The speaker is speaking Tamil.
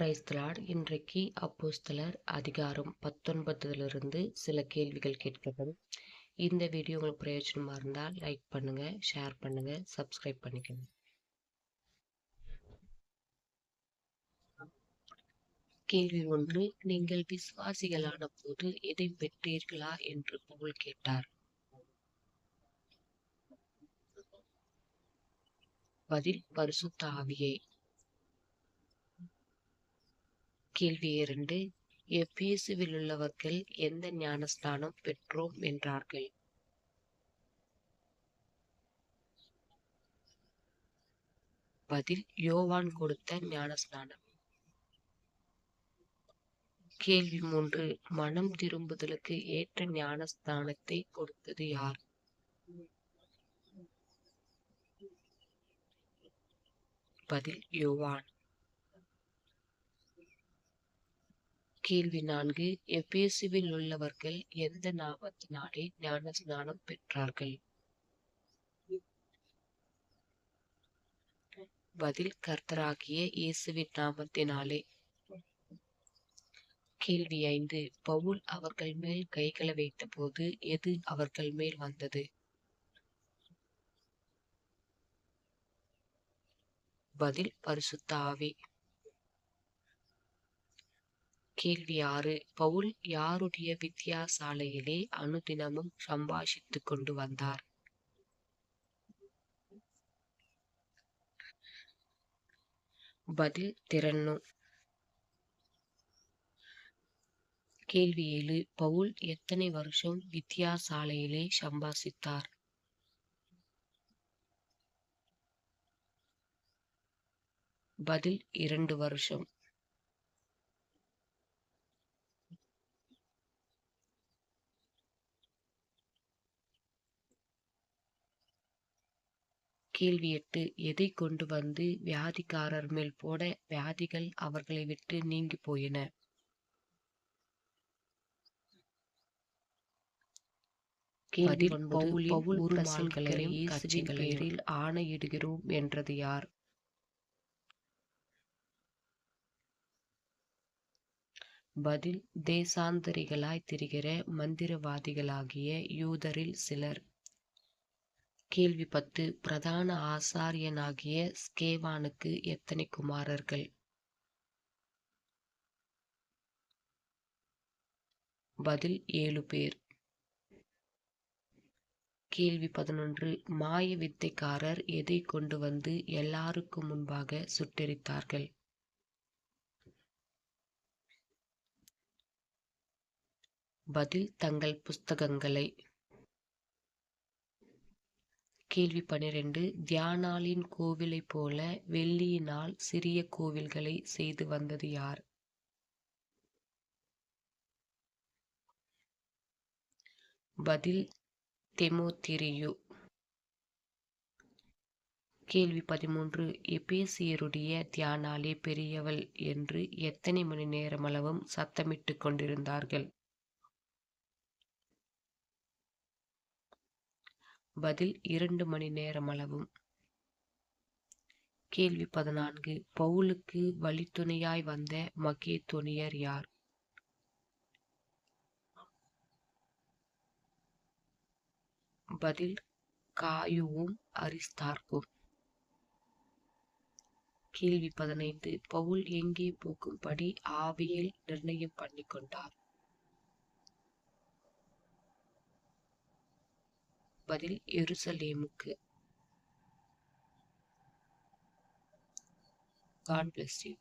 பிரைஸ்தலாட் இன்றைக்கு அப்போஸ்தலர் அதிகாரம் பத்தொன்பதுலேருந்து சில கேள்விகள் கேட்கப்படும் இந்த வீடியோ உங்களுக்கு பிரயோஜனமாக இருந்தால் லைக் பண்ணுங்க ஷேர் பண்ணுங்க சப்ஸ்கிரைப் பண்ணிக்கோங்க. கேள்வி ஒன்று நீங்கள் விசுவாசிகளான போது எதை பெற்றீர்களா என்று பவுல் கேட்டார். பதில் பரிசுத்த ஆவியை. கேள்வி இரண்டு எபேசுவில் உள்ளவர்கள் எந்த ஞானஸ்தானம் பெற்றோம்? என்றார்கள். பதில் யோவான் கொடுத்த ஞானஸ்நானம் கேள்வி மூன்று மனம் திரும்புதலுக்கு ஏற்ற ஞானஸ்தானத்தை கொடுத்தது யார்? பதில் யோவான். கேள்வி நான்கு. எபேசுவில் உள்ளவர்கள் எந்த நாமத்தினாலே ஞான ஸ்நானம் பெற்றார்கள்? பதில் கர்த்தராகிய இயேசுவின் நாமத்தினாலே. கேள்வி ஐந்து. பவுல் அவர்கள் மேல் கைகளை வைத்த போது எது அவர்கள் மேல் வந்தது? பதில் பரிசுத்த ஆவி. கேள்வி ஆறு. பவுல் யாருடைய வித்தியாசாலையிலே அனுதினமும் சம்பாஷித்துக் கொண்டு வந்தார்? பதில் திறன்னு. கேள்வி ஏழு. பவுல் எத்தனை வருஷம் வித்தியாசாலையிலே சம்பாசித்தார் பதில் இரண்டு வருஷம். கேள்வி எட்டு எதை கொண்டு வந்து வியாதிக்காரர் மேல் போட வியாதிகள் அவர்களை விட்டு நீங்கி போயின? ஆணையிடுகிறோம் என்றது யார்? பதில் தேசாந்தரிகளாய் திரிகிற மந்திரவாதிகளாகிய யூதரில் சிலர் கேள்வி பத்து பிரதான ஆசாரியனாகிய ஸ்கேவானுக்கு எத்தனை குமாரர்கள்? பதில் ஏழு பேர். கேள்வி பதினொன்று. மாய வித்தைக்காரர் எதை கொண்டு வந்து எல்லாருக்கும் முன்பாக சுட்டெரித்தார்கள்? பதில் தங்கள் புஸ்தகங்களை. கேள்வி பனிரெண்டு தியானாலின் கோவிலைப் போல வெள்ளியினால் சிறிய கோவில்களை செய்து வந்தது யார்? பதில் தெமோத்திரியு. கேள்வி பதிமூன்று. எபேசியருடைய தியானாலே பெரியவள் என்று எத்தனை மணி நேரமளவும் சத்தமிட்டு கொண்டிருந்தார்கள்? பதில் இரண்டு மணி நேரமளவும் கேள்வி பதினான்கு. பவுலுக்கு வழித்துணையாய் வந்த மகேத்தோனியர் யார்? பதில் காயுவும் அரிஸ்தார்க்கும். கேள்வி பதினைந்து. பவுல் எங்கே போக்கும்படி ஆவியில் நிர்ணயம் பண்ணி கொண்டார் பதில் எருசலேமுக்கு. God bless you